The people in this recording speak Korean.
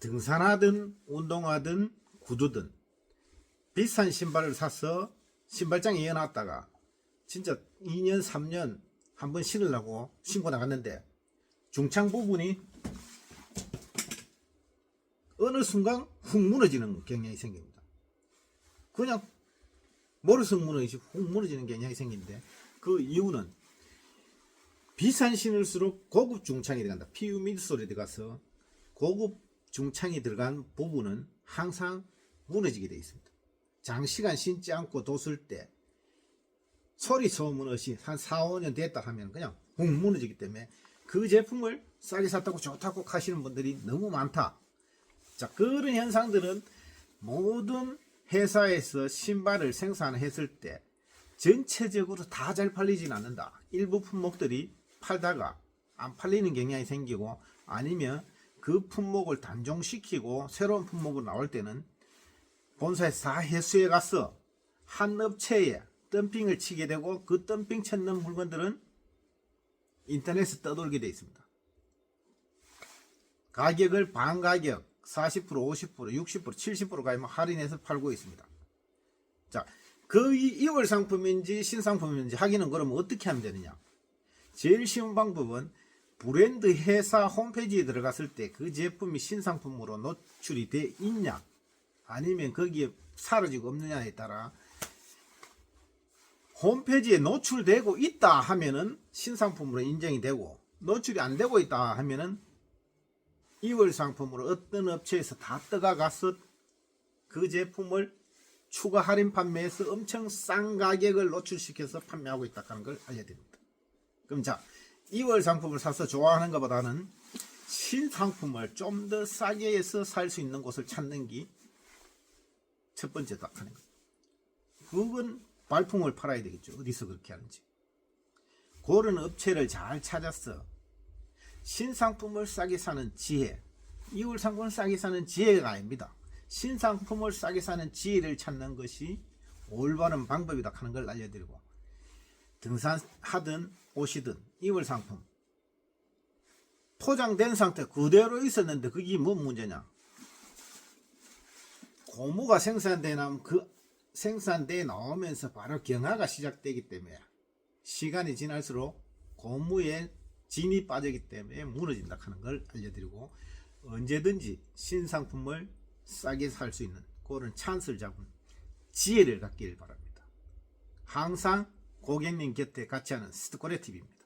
등산하든 운동하든 구두든 비싼 신발을 사서 신발장에 이어놨다가 진짜 2년 3년 한 번 신으려고 신고 나갔는데 중창 부분이 어느 순간 훅 무너지는 경향이 생깁니다. 그냥 머리속 무너지지 훅 무너지는 경향이 생기는데 그 이유는 비싼 신을수록 고급 중창이 들어간다. PU 미드솔이 들어가서 고급 중창이 들어간 부분은 항상 무너지게 되어 있습니다. 장시간 신지 않고 뒀을 때 소리 소문 없이 한 4, 5년 됐다 하면 그냥 훅 무너지기 때문에 그 제품을 싸게 샀다고 좋다고 하시는 분들이 너무 많다. 자, 그런 현상들은 모든 회사에서 신발을 생산했을 때 전체적으로 다 잘 팔리진 않는다. 일부 품목들이 팔다가 안 팔리는 경향이 생기고 아니면 그 품목을 단종시키고 새로운 품목으로 나올 때는 본사에서 다 회수해 가서 한 업체에 덤핑을 치게 되고 그 덤핑 쳤는 물건들은 인터넷에 떠돌게 되어 있습니다. 가격을 반 가격 40%, 50%, 60%, 70% 가면 할인해서 팔고 있습니다. 자, 그 이- 이월 상품인지 신상품인지 확인은 그러면 어떻게 하면 되느냐? 제일 쉬운 방법은 브랜드 회사 홈페이지에 들어갔을 때 그 제품이 신상품으로 노출이 돼 있냐 아니면 거기에 사라지고 없느냐에 따라 홈페이지에 노출되고 있다 하면은 신상품으로 인정이 되고 노출이 안 되고 있다 하면은 2월 상품으로 어떤 업체에서 다 떠가가서 그 제품을 추가 할인 판매해서 엄청 싼 가격을 노출시켜서 판매하고 있다 하는 걸 알려드립니다. 그럼 자, 2월 상품을 사서 좋아하는 것보다는 신상품을 좀 더 싸게 해서 살 수 있는 곳을 찾는 게 첫 번째다 하는 거. 그건 발품을 팔아야 되겠죠. 어디서 그렇게 하는지. 그런 업체를 잘 찾아서 신상품을 싸게 사는 지혜. 2월 상품을 싸게 사는 지혜가 아닙니다. 신상품을 싸게 사는 지혜를 찾는 것이 올바른 방법이다 하는 걸 알려드리고 등산하든 옷이든 2월 상품 포장된 상태 그대로 있었는데 그게 뭔 문제냐 고무가 생산돼 나면 그 생산돼 나오면서 바로 경화가 시작되기 때문에 시간이 지날수록 고무에 진이 빠지기 때문에 무너진다 하는 걸 알려드리고 언제든지 신상품을 싸게 살 수 있는 그런 찬스를 잡은 지혜를 갖기를 바랍니다. 항상 고객님 곁에 같이 하는 스트코레 TV입니다.